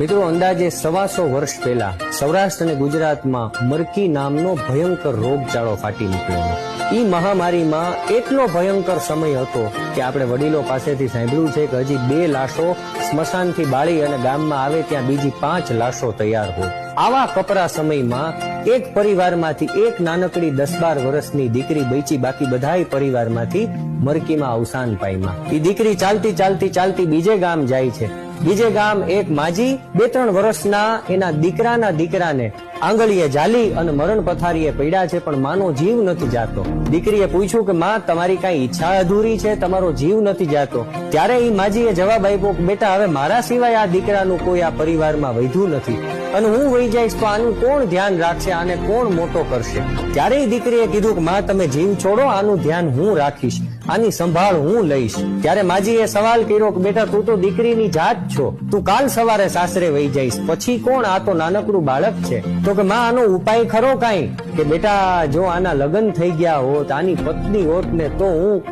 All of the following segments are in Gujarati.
મિત્રો, અંદાજે સવાસો વર્ષ પહેલા સૌરાષ્ટ્ર અને ગુજરાતમાં મરકી નામનો ભયંકર રોગચાળો ફાટી નીકળ્યો. ઈ મહામારીમાં એટલો ભયંકર સમય હતો કે આપણે વડીલો પાસેથી સાંભળ્યું છે કે હજી બે લાશો સ્મશાનથી બાળી અને ગામમાં આવે ત્યાં બીજી પાંચ લાશો તૈયાર હોય. આવા કપરા સમયમાં એક પરિવારમાંથી એક નાનકડી દસ બાર વર્ષની દીકરી બેચી બાકી બધાય પરિવારમાંથી મરકીમાં અવસાન પામ્યા. એ દીકરી ચાલતી ચાલતી ચાલતી બીજે ગામ જાય છે. બીજે ગામ એક માજી, બે ત્રણ વર્ષના એના દીકરાના દીકરાને આંગળીએ જાલી અને મરણ પથારીએ પડ્યા છે, પણ માનો જીવ નથી જાતો. દીકરીએ પૂછ્યું કે, માં, તમારી કઈ ઈચ્છા અધૂરી છે? તમારો જીવ નથી જાતો. ત્યારે એ માજીએ જવાબ આપ્યો બેટા, હવે મારા સિવાય આ દીકરાનું કોઈ આ પરિવારમાં વધુ નથી. અને હું વહી જઈશ તો આનું કોણ ધ્યાન રાખશે, આને કોણ મોટો કરશે? ત્યારે દીકરીએ કીધું કે, માં, તમે જીવ છોડો, આનું ધ્યાન હું રાખીશ, આની સંભાળ હું લઈશ. ત્યારે માજીએ સવાલ કર્યો કે, બેટા, તું તો દીકરીની જાત છો, તું કાલ સવારે સાસરે વહી જઈશ, પછી કોણ આ તો નાનકડું બાળક છે? તો કે, માં, આનો ઉપાય ખરો કાંઈ? કે, બેટા, જો આના લગ્ન થઈ ગયા હોત, આની પત્ની હોત ને તો હું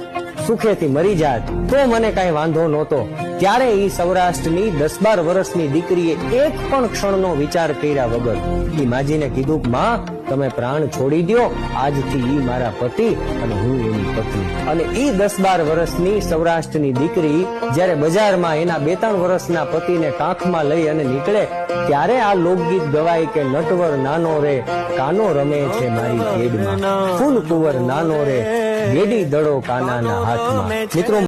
સુખેથી મરી જાત. તો મને કાંઈ વાંધો નહોતો. ત્યારે એ સૌરાષ્ટ્રની દસ બાર વર્ષની દીકરીએ એક પણ ક્ષણનો વિચાર કર્યા વગર માજીને કીધું, માં, તમે પ્રાણ છોડી દો આજથી ઈ મારા પતિ અને હું એની પત્ની. અને ઈ દસ બાર વર્ષની સૌરાષ્ટ્રની દીકરી જ્યારે બજારમાં એના બે ત્રણ વર્ષના પતિને કાંખમાં લઈ અને નીકળે, ત્યારે આ લોકગીત ગવાય કે નટવર નાનો રે, કાનો રમે છે મારી કેડમાં ફૂલ કુંવર નાનો રે, ગેડી દડો કાનાના હાથમાં. મિત્રો